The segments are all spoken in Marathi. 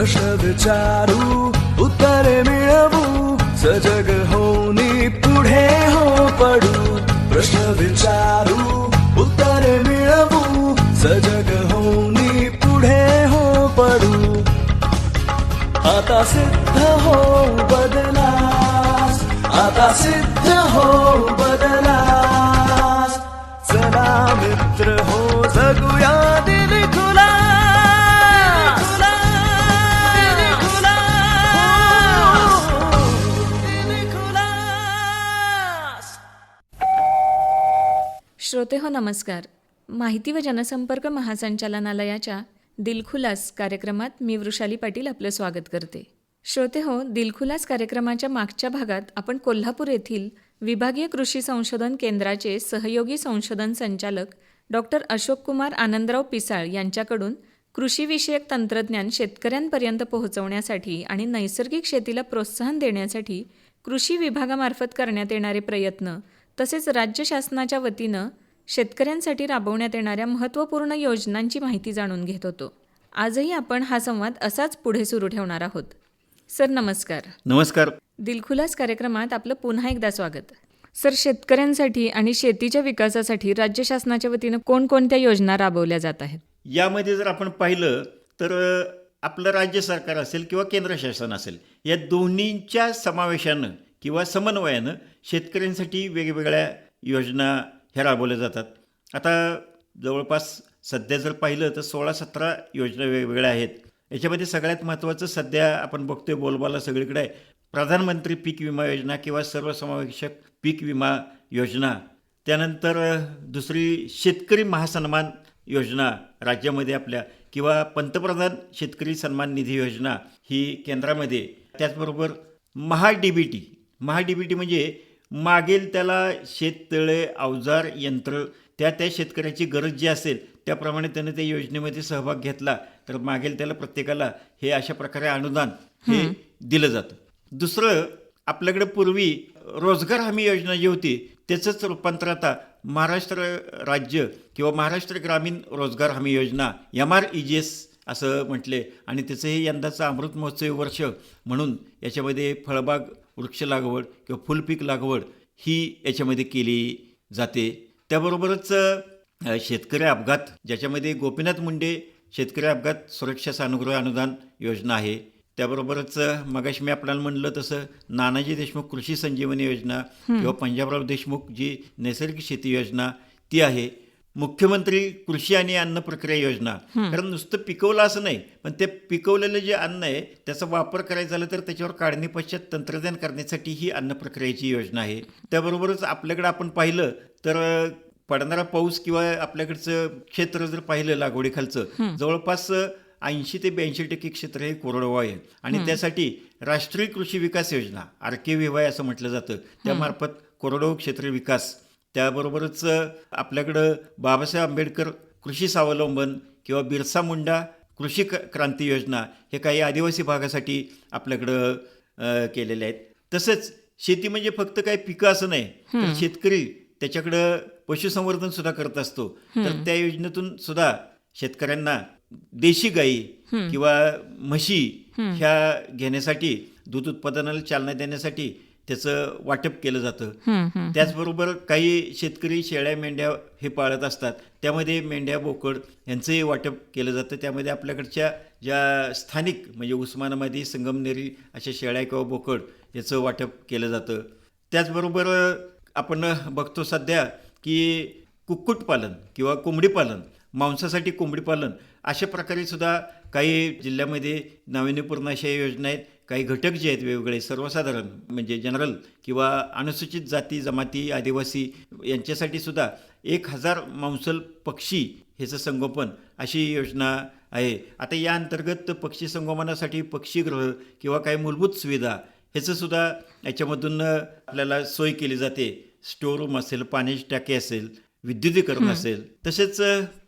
प्रश्न विचारू उत्तरे मिळवू सजग होऊनी पुढे हो पडू. प्रश्न विचारू उत्तरे मिळवू सजग होऊनी पुढे हो पडू. आता सिद्ध हो बदलास आता सिद्ध हो बदलास. चला मित्र हो श्रोते हो नमस्कार. माहिती व जनसंपर्क महासंचालनालयाच्या दिलखुलास कार्यक्रमात मी वृषाली पाटील आपलं स्वागत करते. श्रोते हो दिलखुलास कार्यक्रमाच्या मागच्या भागात आपण कोल्हापूर येथील विभागीय कृषी संशोधन केंद्राचे सहयोगी संशोधन संचालक डॉक्टर अशोक कुमार आनंदराव पिसाळ यांच्याकडून कृषीविषयक तंत्रज्ञान शेतकऱ्यांपर्यंत पोहोचवण्यासाठी आणि नैसर्गिक शेतीला प्रोत्साहन देण्यासाठी कृषी विभागामार्फत करण्यात येणारे प्रयत्न तसेच राज्य शासनाच्या वतीनं शेतकऱ्यांसाठी राबवण्यात येणाऱ्या महत्त्वपूर्ण योजनांची माहिती जाणून घेत होतो. आजही आपण हा संवाद असाच पुढे सुरू ठेवणार आहोत. सर नमस्कार. नमस्कार. दिलखुलास कार्यक्रमात आपलं पुन्हा एकदा स्वागत. सर शेतकऱ्यांसाठी आणि शेतीच्या विकासासाठी राज्य शासनाच्या वतीनं कोणकोणत्या योजना राबवल्या जात आहेत? यामध्ये जर आपण पाहिलं तर आपलं राज्य सरकार असेल किंवा केंद्र शासन असेल या दोन्हींच्या समावेशानं किंवा समन्वयानं शेतकऱ्यांसाठी वेगवेगळ्या योजना ह्या राबवल्या जातात. आता जवळपास सध्या जर पाहिलं तर सोळा सतरा योजना वेगवेगळ्या आहेत. याच्यामध्ये सगळ्यात महत्त्वाचं सध्या आपण बघतोय बोलबाला सगळीकडे आहे प्रधानमंत्री पीक विमा योजना किंवा सर्वसमावेशक पीक विमा योजना. त्यानंतर दुसरी शेतकरी महासन्मान योजना राज्यामध्ये आपल्या किंवा पंतप्रधान शेतकरी सन्मान निधी योजना ही केंद्रामध्ये. त्याचबरोबर Maha D B T Maha D B T म्हणजे मागेल त्याला शेततळे अवजार यंत्र त्या त्या शेतकऱ्याची गरज जी असेल त्याप्रमाणे त्याने त्या योजनेमध्ये सहभाग घेतला. तर मागेल त्याला प्रत्येकाला हे अशा प्रकारे अनुदान हे दिलं जातं. दुसरं आपल्याकडे पूर्वी रोजगार हमी योजना जी होती त्याचंच रूपांतर आता महाराष्ट्र राज्य किंवा महाराष्ट्र ग्रामीण रोजगार हमी योजना M R E G S असं म्हटले. आणि त्याचं हे यंदाचं अमृत महोत्सवी वर्ष म्हणून याच्यामध्ये फळबाग वृक्ष लागवड किंवा फुलपीक लागवड ही याच्यामध्ये केली जाते. त्याबरोबरच शेतकरी अपघात ज्याच्यामध्ये गोपीनाथ मुंडे शेतकरी अपघात सुरक्षा सानुग्रह अनुदान योजना आहे. त्याबरोबरच मगाशी मी आपल्याला म्हणलं तसं नानाजी देशमुख कृषी संजीवनी योजना किंवा पंजाबराव देशमुख जी नैसर्गिक शेती योजना ती आहे. मुख्यमंत्री कृषी आणि अन्न प्रक्रिया योजना. कारण नुसतं पिकवलं असं नाही पण ते पिकवलेलं जे अन्न आहे त्याचा वापर करायचा झाला तर त्याच्यावर काढणी पश्चात तंत्रज्ञान करण्यासाठी ही अन्न प्रक्रियेची योजना आहे. त्याबरोबरच आपल्याकडे आपण पाहिलं तर पडणारा पाऊस किंवा आपल्याकडचं क्षेत्र जर पाहिलं लागवडीखालचं जवळपास ऐंशी ते ब्याऐंशी टक्के क्षेत्र हे कोरडवाहू आहे. आणि त्यासाठी राष्ट्रीय कृषी विकास योजना आर के व्ही वाय असं म्हटलं जातं. त्यामार्फत कोरडवाहू क्षेत्र विकास त्याबरोबरच आपल्याकडं बाबासाहेब आंबेडकर कृषी स्वावलंबन किंवा बिरसा मुंडा कृषी क- क्रांती योजना हे काही आदिवासी भागासाठी आपल्याकडं केलेले आहेत. तसंच शेती म्हणजे फक्त काही पिकं असं नाही तर शेतकरी त्याच्याकडं पशुसंवर्धन सुद्धा करत असतो. तर त्या योजनेतून सुद्धा शेतकऱ्यांना देशी गाई किंवा म्हशी ह्या घेण्यासाठी दूध उत्पादनाला चालना देण्यासाठी त्याचं वाटप केलं जातं. त्याचबरोबर काही शेतकरी शेळ्या मेंढ्या हे पाळत असतात. त्यामध्ये मेंढ्या बोकड यांचंही वाटप केलं जातं. त्यामध्ये आपल्याकडच्या ज्या स्थानिक म्हणजे उस्मानाबादी संगमनेरी अशा शेळ्या किंवा बोकड याचं वाटप केलं जातं. त्याचबरोबर आपण बघतो सध्या की कुक्कुटपालन किंवा कोंबडीपालन मांसासाठी कोंबडीपालन अशा प्रकारे सुद्धा काही जिल्ह्यामध्ये नाविन्यपूर्ण अशा योजना आहेत. काही घटक जे आहेत वेगवेगळे सर्वसाधारण म्हणजे जनरल किंवा अनुसूचित जाती जमाती आदिवासी यांच्यासाठी सुद्धा एक हजार मांसल पक्षी ह्याचं संगोपन अशी योजना आहे. आता या अंतर्गत पक्षी संगोपनासाठी पक्षीगृह किंवा काही मूलभूत सुविधा ह्याचंसुद्धा याच्यामधून आपल्याला सोय केली जाते. स्टोर रूम असेल पाण्याची टाकी असेल विद्युतीकरण असेल तसेच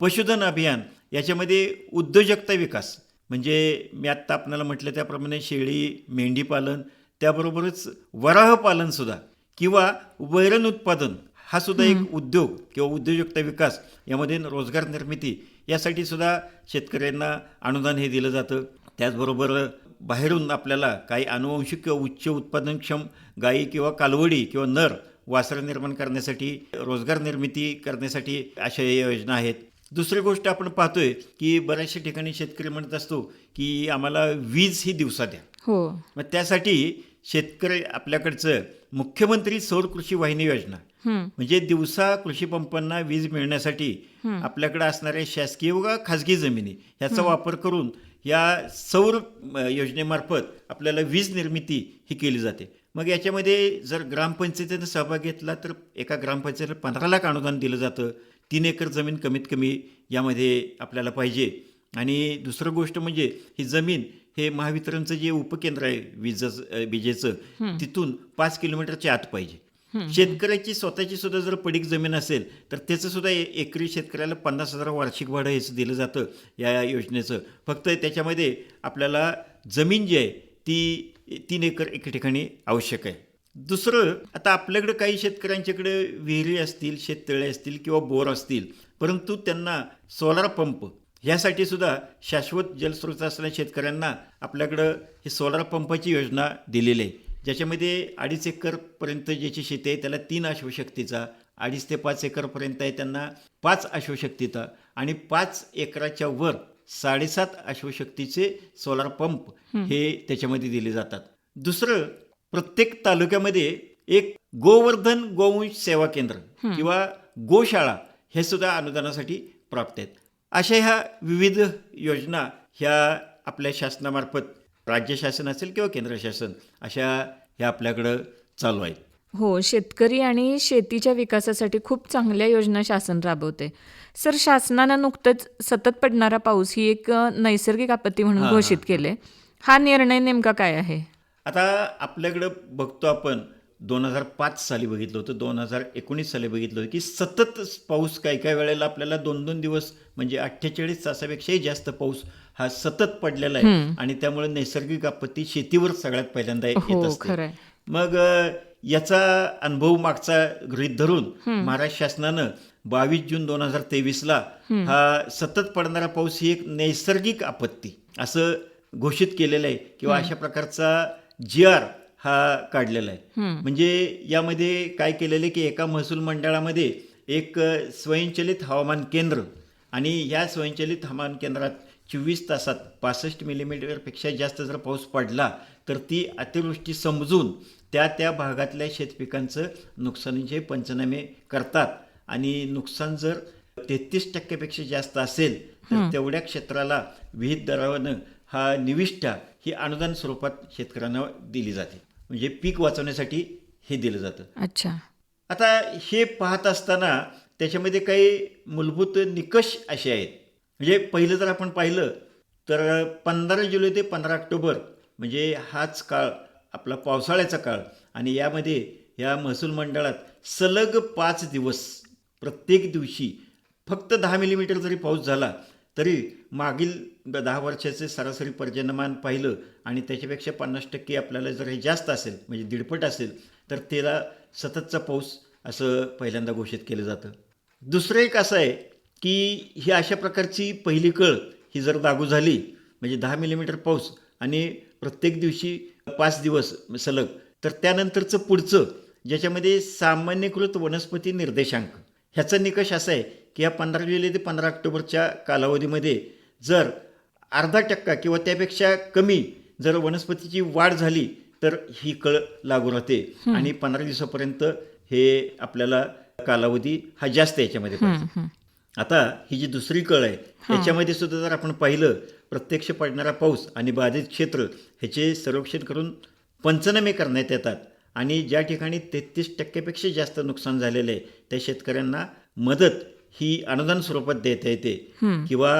पशुधन अभियान याच्यामध्ये उद्योजकता विकास. म्हणजे मी आत्ता आपल्याला म्हटलं त्याप्रमाणे शेळी मेंढीपालन त्याबरोबरच वराहपालनसुद्धा किंवा वैरण उत्पादन हा सुद्धा एक उद्योग किंवा उद्योजकता विकास यामध्ये रोजगार निर्मिती यासाठी सुद्धा शेतकऱ्यांना अनुदान हे दिलं जातं. त्याचबरोबर बाहेरून आपल्याला काही अनुवंशिक किंवा उच्च उत्पादनक्षम गायी किंवा कालवडी किंवा नर वासरं निर्माण करण्यासाठी रोजगार निर्मिती करण्यासाठी अशा या योजना आहेत. दुसरी गोष्ट आपण पाहतोय की बऱ्याचशा ठिकाणी शेतकरी म्हणत असतो की आम्हाला वीज ही दिवसा द्या. हो. मग त्यासाठी शेतकरी आपल्याकडचं मुख्यमंत्री सौर कृषी वाहिनी योजना. म्हणजे दिवसा कृषी पंपांना वीज मिळण्यासाठी आपल्याकडे असणाऱ्या शासकीय व खाजगी जमिनी ह्याचा वापर करून या सौर योजनेमार्फत आपल्याला वीज निर्मिती ही केली जाते. मग याच्यामध्ये जर ग्रामपंचायतीनं सहभाग घेतला तर एका ग्रामपंचायतीला पंधरा लाख अनुदान दिलं जातं. तीन एकर जमीन कमीत कमी यामध्ये आपल्याला पाहिजे. आणि दुसरं गोष्ट म्हणजे ही जमीन हे महावितरणचं जे उपकेंद्र आहे वीज विजेचं तिथून पाच किलोमीटरच्या आत पाहिजे. शेतकऱ्याची स्वतःची सुद्धा जर पडीक जमीन असेल तर त्याचं सुद्धा एकरी शेतकऱ्याला पन्नास हजार वार्षिक भाडं हेच दिलं जातं या योजनेचं. फक्त त्याच्यामध्ये आपल्याला जमीन जी आहे ती तीन एकर एके ठिकाणी आवश्यक आहे. दुसरं आता आपल्याकडे काही शेतकऱ्यांच्याकडे विहिरी असतील शेततळे असतील किंवा बोर असतील परंतु त्यांना सोलार पंप ह्यासाठी सुद्धा शाश्वत जलस्रोत असलेल्या शेतकऱ्यांना आपल्याकडं ही सोलार पंपाची योजना दिलेली आहे. ज्याच्यामध्ये अडीच एकरपर्यंत ज्याची शेती आहे त्याला तीन अश्वशक्तीचा अडीच ते पाच एकरपर्यंत आहे त्यांना पाच अश्वशक्तीचा आणि पाच एकराच्या वर साडेसात अश्वशक्तीचे सोलार पंप हे त्याच्यामध्ये दिले जातात. दुसरं प्रत्येक तालुक्यामध्ये एक गोवर्धन गोवंश सेवा केंद्र किंवा गोशाळा हे सुद्धा अनुदानासाठी प्राप्त आहेत. अशा ह्या विविध योजना ह्या आपल्या शासनामार्फत राज्य शासन असेल किंवा केंद्र शासन अशा ह्या आपल्याकडं चालू आहेत. हो शेतकरी आणि शेतीच्या विकासासाठी खूप चांगल्या योजना शासन राबवते. सर शासनानं नुकतंच सतत पडणारा पाऊस ही एक अ, नैसर्गिक आपत्ती म्हणून हां, घोषित केले हा निर्णय नेमका काय आहे? आता आपल्याकडं बघतो आपण दोन हजार पाच साली बघितलं होतं दोन हजार एकोणीस साली बघितलं होतं की सतत पाऊस काही काही वेळेला आपल्याला दोन दोन दिवस म्हणजे अठ्ठेचाळीस तासापेक्षाही जास्त पाऊस हा सतत पडलेला आहे. आणि त्यामुळे नैसर्गिक आपत्ती शेतीवर सगळ्यात पहिल्यांदा येत हो असते. खरंय. मग अ, याचा अनुभव मागचा गृहीत धरून महाराष्ट्र शासनानं बावीस जून दोन हजार तेवीसला हा सतत पडणारा पाऊस ही एक नैसर्गिक आपत्ती असं घोषित केलेलं आहे किंवा अशा प्रकारचा जी आर हा काढलेला आहे. म्हणजे यामध्ये काय केलेलं आहे की एका महसूल मंडळामध्ये एक स्वयंचलित हवामान केंद्र आणि या स्वयंचलित हवामान केंद्रात चोवीस तासात पासष्ट मिलीमीटरपेक्षा जास्त जर पाऊस पडला तर ती अतिवृष्टी समजून त्या त्या भागातल्या शेतपिकांचं नुकसानीचे पंचनामे करतात. आणि नुकसान जर तेहतीस टक्क्यापेक्षा जास्त असेल तर तेवढ्या क्षेत्राला विहित दरानं हा निविष्ठा ही अनुदान स्वरूपात शेतकऱ्यांना दिली जाते. म्हणजे पीक वाचवण्यासाठी हे दिलं जातं. अच्छा. आता हे पाहत असताना त्याच्यामध्ये काही मूलभूत निकष असे आहेत. म्हणजे पहिलं जर आपण पाहिलं तर पंधरा जुलै ते पंधरा ऑक्टोबर म्हणजे हाच काळ आपला पावसाळ्याचा काळ. आणि यामध्ये या महसूल मंडळात सलग पाच दिवस प्रत्येक दिवशी फक्त दहा मिलीमीटर जरी पाऊस झाला तरी मागील दहा वर्षाचे सरासरी पर्जन्यमान पाहिलं आणि त्याच्यापेक्षा पन्नास टक्के आपल्याला जर हे जास्त असेल म्हणजे दीडपट असेल तर त्याला सततचा पाऊस असं पहिल्यांदा घोषित केलं जातं. दुसरं एक असं आहे की ही अशा प्रकारची पहिली कळ ही जर लागू झाली म्हणजे दहा मिलीमीटर पाऊस आणि प्रत्येक दिवशी पाच दिवस सलग तर त्यानंतरचं पुढचं ज्याच्यामध्ये सामान्यकृत वनस्पती निर्देशांक ह्याचा निकष असा आहे की या पंधरा जुलै ते पंधरा ऑक्टोबरच्या कालावधीमध्ये जर अर्धा टक्का किंवा त्यापेक्षा कमी जर वनस्पतीची वाढ झाली तर ही कळ लागू राहते. आणि पंधरा दिवसापर्यंत हे आपल्याला कालावधी हा जास्त याच्यामध्ये आता ही जी दुसरी कळ आहे याच्यामध्ये सुद्धा जर आपण पाहिलं प्रत्यक्ष पडणारा पाऊस आणि बाधित क्षेत्र ह्याचे सर्वेक्षण करून पंचनामे करण्यात येतात आणि ज्या ठिकाणी तेहतीस टक्क्यापेक्षा जास्त नुकसान झालेलं आहे त्या शेतकऱ्यांना मदत ही अनुदान स्वरूपात देता येते. किंवा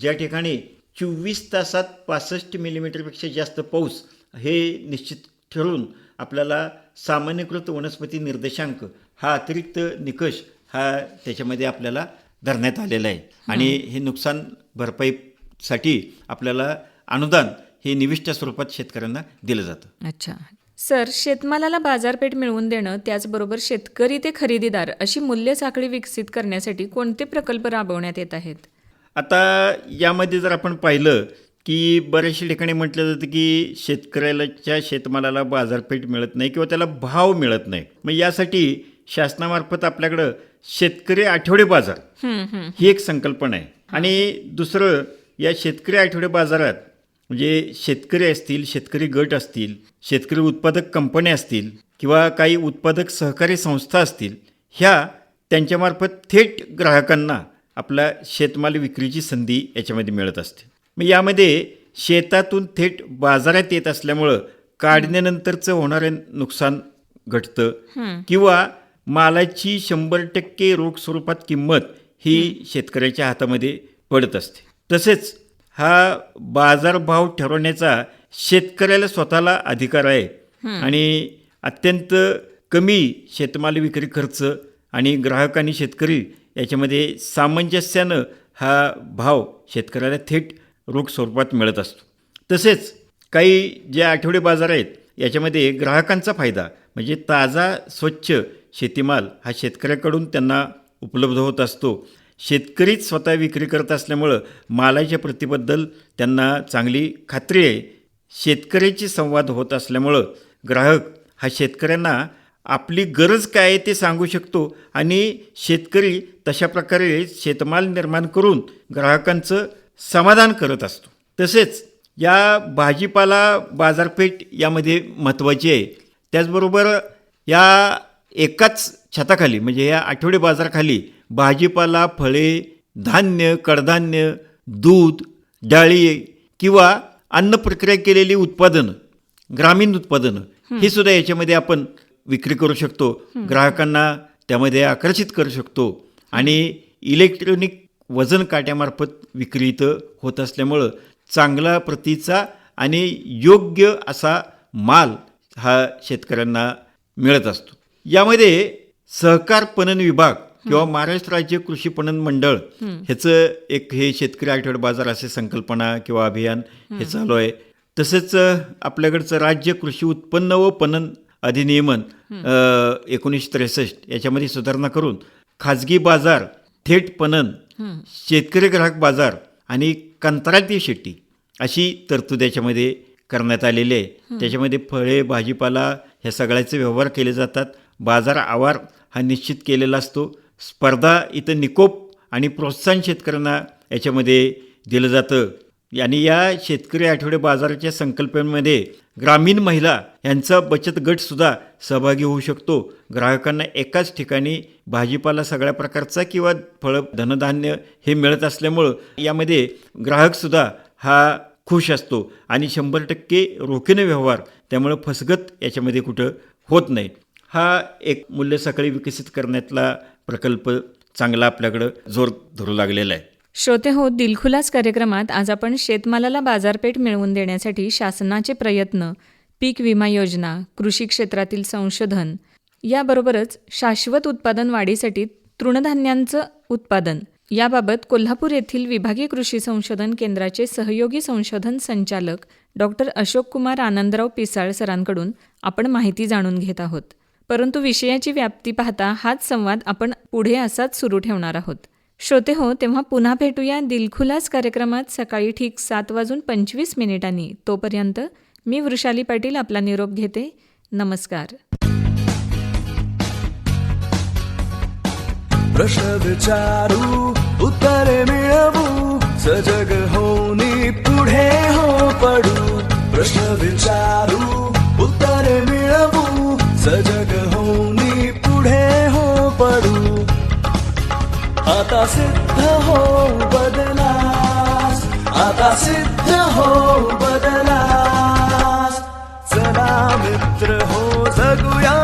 ज्या ठिकाणी चोवीस तासात पासष्ट मिलीमीटरपेक्षा जास्त पाऊस हे निश्चित ठरवून आपल्याला सामान्यकृत वनस्पती निर्देशांक हा अतिरिक्त निकष हा त्याच्यामध्ये आपल्याला धरण्यात आलेला आहे. आणि हे नुकसान भरपाईसाठी आपल्याला अनुदान हे निविष्ट स्वरूपात शेतकऱ्यांना दिलं जातं. अच्छा. सर शेतमालाला बाजारपेठ मिळवून देणं त्याचबरोबर शेतकरी ते खरेदीदार अशी मूल्य साखळी विकसित करण्यासाठी कोणते प्रकल्प राबवण्यात येत आहेत? आता यामध्ये जर आपण पाहिलं की बऱ्याचशा ठिकाणी म्हटलं जातं की शेतकऱ्याच्या शेतमालाला बाजारपेठ मिळत नाही किंवा त्याला भाव मिळत नाही. मग यासाठी शासनामार्फत आपल्याकडं शेतकरी आठवडे बाजार. हं, एक संकल्पना आहे. आणि दुसरं या शेतकरी आठवडे बाजारात म्हणजे शेतकरी असतील शेतकरी गट असतील शेतकरी उत्पादक कंपन्या असतील किंवा काही उत्पादक सहकारी संस्था असतील ह्या त्यांच्यामार्फत थेट ग्राहकांना आपला शेतमाल विक्रीची संधी याच्यामध्ये मिळत असते. मग यामध्ये शेतातून थेट बाजारात येत असल्यामुळं काढण्यानंतरचं होणारं नुकसान घटतं किंवा मालाची शंभर टक्के रोख स्वरूपात किंमत ही शेतकऱ्याच्या हातामध्ये पडत असते. तसेच हा बाजारभाव ठरवण्याचा शेतकऱ्याला स्वतःला अधिकार आहे. आणि अत्यंत कमी शेतमाल विक्री खर्च आणि ग्राहक आणि शेतकरी याच्यामध्ये सामंजस्यानं हा भाव शेतकऱ्याला थेट रोख स्वरूपात मिळत असतो. तसेच काही जे आठवडे बाजार आहेत याच्यामध्ये ग्राहकांचा फायदा म्हणजे ताजा स्वच्छ शेतीमाल हा शेतकऱ्याकडून त्यांना उपलब्ध होत असतो. शेतकरीच स्वतः विक्री करत असल्यामुळं मालाच्या प्रतीबद्दल त्यांना चांगली खात्री आहे. शेतकऱ्याची संवाद होत असल्यामुळं ग्राहक हा शेतकऱ्यांना आपली गरज काय आहे ते सांगू शकतो आणि शेतकरी तशा प्रकारे शेतमाल निर्माण करून ग्राहकांचं समाधान करत असतो. तसेच या भाजीपाला बाजारपेठ यामध्ये महत्त्वाची आहे. त्याचबरोबर या एकाच छताखाली म्हणजे या आठवडे बाजाराखाली भाजीपाला फळे धान्य कडधान्य दूध डाळी किंवा अन्न प्रक्रिया केलेली उत्पादनं ग्रामीण उत्पादनं हे. सुद्धा याच्यामध्ये आपण विक्री करू शकतो. ग्राहकांना त्यामध्ये आकर्षित करू शकतो. आणि इलेक्ट्रॉनिक वजन काट्यामार्फत विक्री इथं होत असल्यामुळं चांगला प्रतीचा आणि योग्य असा माल हा शेतकऱ्यांना मिळत असतो. यामध्ये सहकार पणन विभाग किंवा महाराष्ट्र राज्य कृषी पणन मंडळ ह्याचं एक हे शेतकरी आठवडे बाजार असे संकल्पना किंवा अभियान हे चालू आहे. तसेच आपल्याकडचं राज्य कृषी उत्पन्न व पणन अधिनियमन एकोणीसशे त्रेसष्ट याच्यामध्ये सुधारणा करून खाजगी बाजार थेट पणन शेतकरी ग्राहक बाजार आणि कंत्राटी शेती अशी तरतूद याच्यामध्ये करण्यात आलेली आहे. त्याच्यामध्ये फळे भाजीपाला ह्या सगळ्याचे व्यवहार केले जातात. बाजार आवार हा निश्चित केलेला असतो. स्पर्धा इथं निकोप आणि प्रोत्साहन शेतकऱ्यांना याच्यामध्ये दिलं जातं. आणि या शेतकरी आठवडे बाजाराच्या संकल्पनेमध्ये ग्रामीण महिला यांचा बचत गटसुद्धा सहभागी होऊ शकतो. ग्राहकांना एकाच ठिकाणी भाजीपाला सगळ्या प्रकारचा किंवा फळं धनधान्य हे मिळत असल्यामुळं यामध्ये ग्राहकसुद्धा हा खुश असतो. आणि शंभर टक्के रोखीने व्यवहार त्यामुळं फसगत याच्यामध्ये कुठं होत नाही. हा एक मूल्य सकाळी विकसित करण्यातला प्रकल्प चांगला आपल्याकडं जोर धरू लागलेला आहे. श्रोते हो दिलखुलास कार्यक्रमात आज आपण शेतमालाला बाजारपेठ मिळवून देण्यासाठी शासनाचे प्रयत्न पीक विमा योजना कृषी क्षेत्रातील संशोधन याबरोबरच शाश्वत उत्पादन वाढीसाठी तृणधान्यांचं उत्पादन याबाबत कोल्हापूर येथील विभागीय कृषी संशोधन केंद्राचे सहयोगी संशोधन संचालक डॉक्टर अशोक कुमार आनंदराव पिसाळ सरांकडून आपण माहिती जाणून घेत आहोत. परंतु विषयाची व्याप्ती पाहता हाच संवाद आपण पुढे असाच सुरू ठेवणार आहोत. श्रोते हो तेव्हा पुन्हा भेटूया दिलखुलास कार्यक्रमात सकाळी ठीक सात वाजून पंचवीस मिनिटांनी. तोपर्यंत मी वृषाली पाटील आपला निरोप घेते. नमस्कार. प्रश्न विचारू उत्तरे मिळवू सजग होऊनी पुढे हो पडू. प्रश्न विचारू उत्तरे मिळवू सजग सजगनि पुढे हो पडू. आता सिद्ध हो बदलास. आता सिद्ध हो बदलास. चला मित्र हो सगुया